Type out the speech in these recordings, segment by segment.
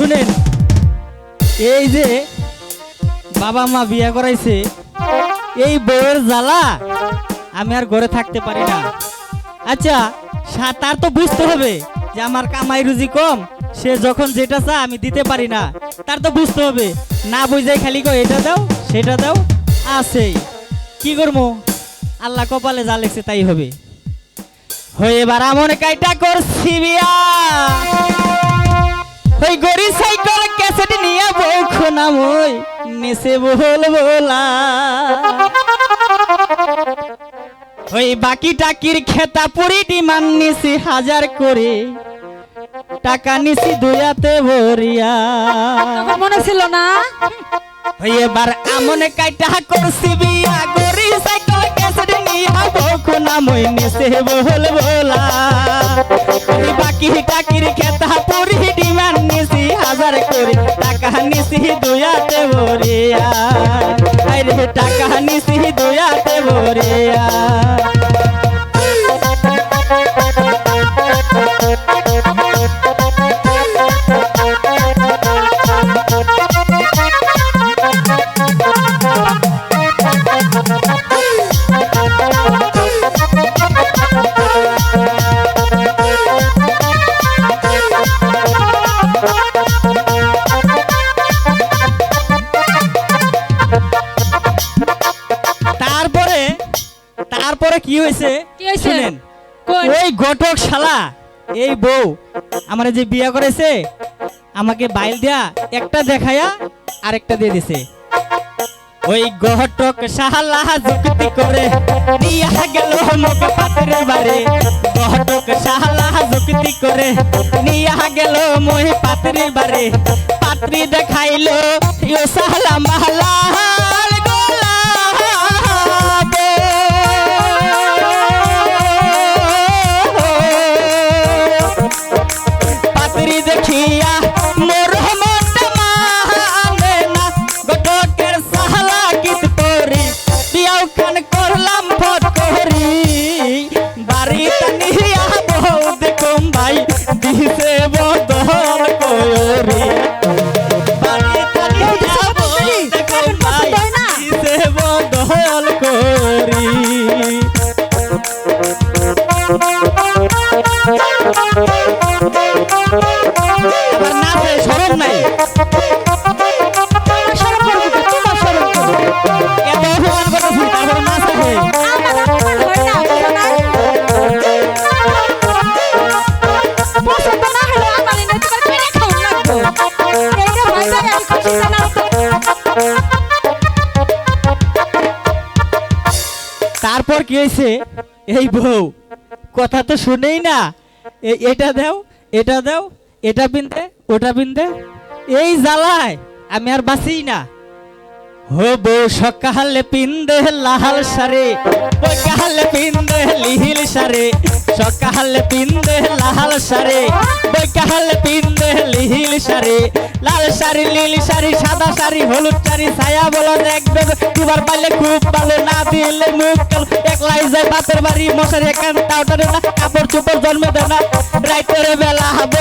শুনেন, এই যে বাবা মা বিয়া করাইছে, এই বউয়ের জ্বালা আমি আর ঘরে থাকতে পারি না। আচ্ছা তার তো বুঝতে হবে যে আমার কামাই রুজি কম, সে যখন যেটা চা আমি দিতে পারি না, তার তো বুঝতে হবে। না বুঝে খালি কো এটা দাও, সেটা দাও, আছেই। কি করব আল্লাহ কপালে যা লেগছে তাই হবে। হয়ে এবার আমন কাইটা করছি বিয়া। ওই গরি সাইকেল ক্যাসেট নিয়ে বউ নামই নেসে বল বলা। ওই বাকি টাকির খেতা পুরি ডিমান নিছি হাজার করে টাকা নিছি দুয়াতে ভরিয়া। মনে ছিল না? ওই এবার আমন কাইটা করছি বিয়া গরি সাইকেল ক্যাসেট নিয়ে বউ নামই নেসে বল বলা। টাকা নিছি দুয়াতে ভরিয়া আরে কি হয়েছে? শুনেন। ওই ঘটক শালা এই বউ আমার যে বিয়া করেছে আমাকে বাইল দেয়া একটা দেখায়া আরেকটা দিয়ে দিছে। ওই ঘটক শালা যুক্তি করে নিয়া গেল মুখ পাত্রের বাড়ি। ঘটক শালা যুক্তি করে নিয়া গেল মই পাত্রের বাড়ি। পাত্রী দেখাইলো ইও শালা মাহলা বাড়িটা নিয়া বউ দেখুম ভাই দিছে বদল করি বাড়িটা নিয়া বউ দেখুম ভাই দিছে বদল কি হয়েছে? এই বউ, কথা তো শুনেই না। এটা দাও এটা দাও, এটা বিনতে, ওটা বিনতে। এই জ্বালায়, আমি আর বাঁচি না। হো বউ সকালে পিন্দে লাল সারে বৈকালে পিন্দে লিহিল সারে, সকালে পিন্দে লাল সারে বৈকালে পিন্দে লিহিল সারে, লাল শাড়ি নীল শাড়ি সাদা শাড়ি হলুদ শাড়ি ছায়া বলো দেখবে দুবার পাইলে খুব ভালো, না দিলে মুখ কালো। একলাই যায় বাপের বাড়ি, মশারি একান তাওটারে না কাপড় চোপড় জন্মে দেয় না রাইতের বেলা হব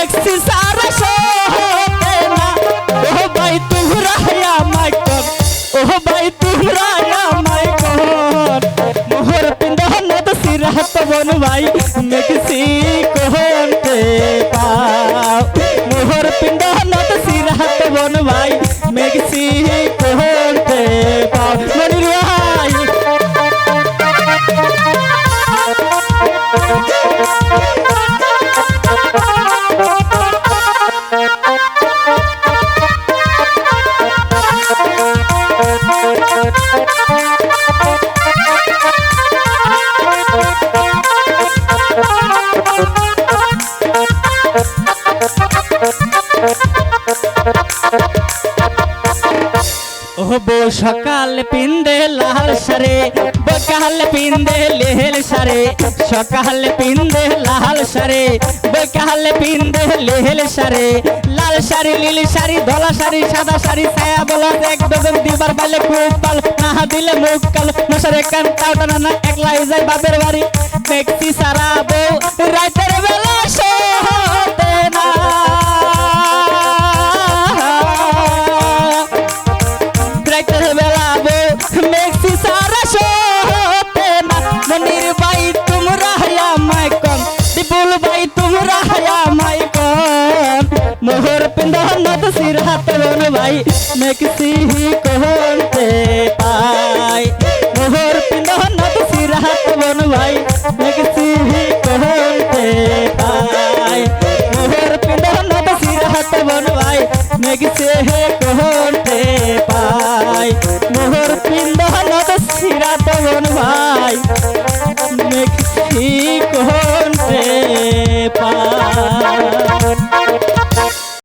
মেক্সি সারা হতে না ও ভাই তুহরা আমায় কর ও ভাই তুহরা আমায় কর মোহর পিন্দন তো সিরাত বন ভাই মেক্সি কোহতে পাও বউ, সকালে পিন্দে লাল সারে, বকাল পিন্দে লেহেল সারে। সকাল পিন্দে লাল সারে, বকাল পিন্দে লেহেল সারে। লাল শাড়ি নীল শাড়ি ধলা শাড়ি সাদা শাড়ি ছায়া বলা এক ডজন দিবার পাইলে খুব ভালো না দিলে মুখ কালো, মশারে কান টাউটা না একলাই যায় বাপের বাড়ি। সারা বউ, রাতের मैं किसी ही कहर से आए मोहर पिंदो नत सिरात बन भाई मैं किसी ही कहर से आए मोहर पिंदो नत सिरात बन भाई मैं किसी ही कहर से पाए मोहर पिंदो नत सिरात बन भाई मैं किसी कहर से पाए